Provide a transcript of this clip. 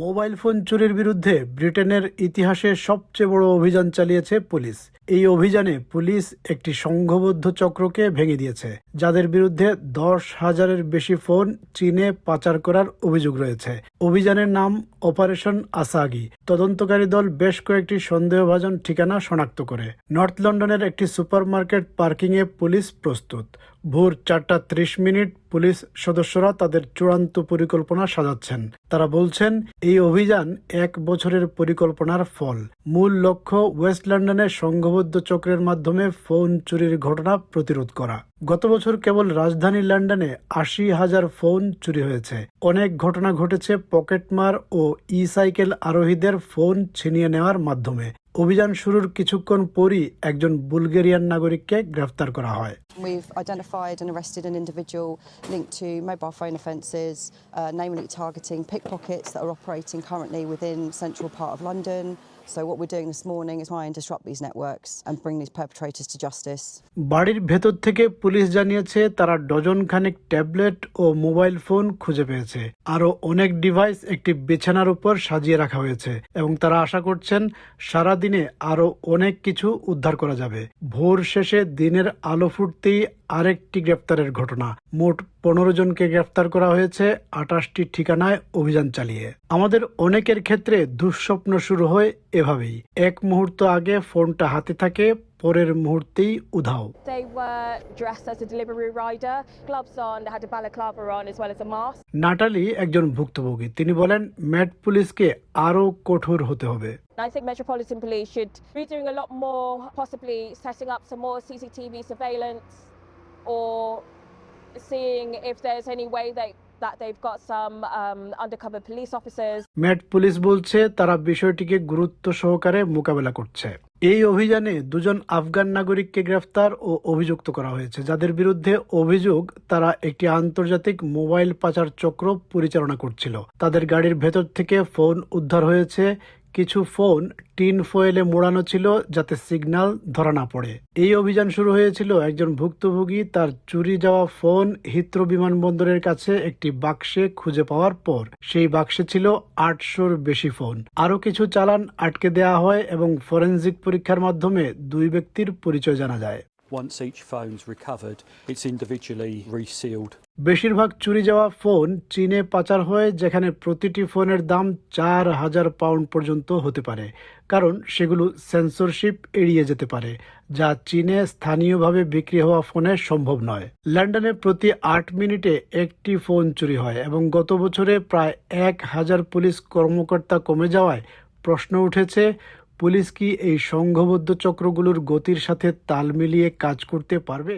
Mobile phone চুরির বিরুদ্ধে ব্রিটেনের ইতিহাসে সবচেয়ে বড় অভিযান চালিয়েছে পুলিশ। এই অভিযানে পুলিশ একটি সংঘবদ্ধ চক্রকে ভেঙে দিয়েছে, যাদের বিরুদ্ধে দশ হাজারের বেশি ফোন চীনে পাচার করার অভিযোগ রয়েছে। অভিযানের নাম অপারেশন আসাগি। তদন্তকারী দল বেশ কয়েকটি সন্দেহভাজন ঠিকানা শনাক্ত করে। নর্থ লন্ডনের একটি সুপারমার্কেট পার্কিংয়ে পুলিশ প্রস্তুত। ভোর চারটা ত্রিশ মিনিট পুলিশ সদস্যরা তাদের চূড়ান্ত পরিকল্পনা সাজাচ্ছেন। তারা বলছেন, এই অভিযান এক বছরের পরিকল্পনার ফল। মূল লক্ষ্য ওয়েস্ট লন্ডনে সংঘবদ্ধ চক্রের মাধ্যমে ফোন চুরির ঘটনা প্রতিরোধ করা। গত বছর কেবল রাজধানী লন্ডনে আশি হাজার ফোন চুরি হয়েছে। অনেক ঘটনা ঘটেছে পকেটমার ও ই সাইকেল আরোহীদের ফোন ছিনিয়ে নেওয়ার মাধ্যমে। অভিযান শুরুর কিছুক্ষণ পরই একজন বুলগেরিয়ান নাগরিককে গ্রেফতার করা হয়। So what we're doing this morning is try and disrupt these networks and bring these perpetrators to justice. বাড়ির ভেতর থেকে পুলিশ জানিয়েছে তারা ডজন খানেক ট্যাবলেট ও মোবাইল ফোন খুঁজে পেয়েছে। আরও অনেক ডিভাইস একটি বিছানার উপর সাজিয়ে রাখা হয়েছে এবং তারা আশা করছেন সারা দিনে আরও অনেক কিছু উদ্ধার করা যাবে। ভোর শেষে দিনের আলো ফুটতেই আরেকটি গ্রেপ্তারের ঘটনা। মোট পনেরো জনকে গ্রেফতার করা হয়েছে আটাশটি ঠিকানায় অভিযান চালিয়ে। আমাদের অনেকের ক্ষেত্রে দুঃস্বপ্ন শুরু হয় এভাবেই। এক মুহূর্ত আগে ফোনটা হাতে থাকে পরের মুহূর্তেই উধাও। নাটালি একজন ভুক্তভোগী। তিনি বলেন ম্যাট পুলিশকে আরও কঠোর হতে হবে। Or seeing if there's any way that um, ম্যাট পুলিশ বলছে তারা বিষয়টিকে গুরুত্ব সহকারে মোকাবেলা করছে। এই অভিযানে দুজন আফগান নাগরিককে গ্রেফতার ও অভিযুক্ত করা হয়েছে। যাদের বিরুদ্ধে অভিযোগ তারা একটি আন্তর্জাতিক মোবাইল পাচার চক্র পরিচালনা করছিল। তাদের গাড়ির ভেতর থেকে ফোন উদ্ধার হয়েছে কিছু ফোন টিন ফয়েলে মোড়ানো ছিল যাতে সিগন্যাল ধরা না পড়ে। এই অভিযান শুরু হয়েছিল একজন ভুক্তভোগী তার চুরি যাওয়া ফোন হিথ্রো বিমানবন্দরের কাছে একটি বাক্সে খুঁজে পাওয়ার পর সেই বাক্সে ছিল আটশোর বেশি ফোন। আরও কিছু চালান আটকে দেওয়া হয় এবং ফরেনজিক পরীক্ষার মাধ্যমে দুই ব্যক্তির পরিচয় জানা যায়। Once each phone's recovered, it's individually resealed. বেশিরভাগ চুরি যাওয়া ফোন চীনে পাচার হয় যেখানে প্রতিটি ফোনের দাম চার হাজার পাউন্ড পর্যন্ত হতে পারে কারণ সেগুলো সেন্সরশিপ এড়িয়ে যেতে পারে যা চীনে স্থানীয়ভাবে বিক্রি হওয়া ফোনে সম্ভব নয় লন্ডনে প্রতি আট মিনিটে একটি ফোন চুরি হয় এবং গত বছরে প্রায় এক হাজার পুলিশ কর্মকর্তা কমে যাওয়ায় প্রশ্ন উঠেছে পুলিশ কি এই সংঘবদ্ধ চক্রগুলোর গতির সাথে তাল মিলিয়ে কাজ করতে পারবে?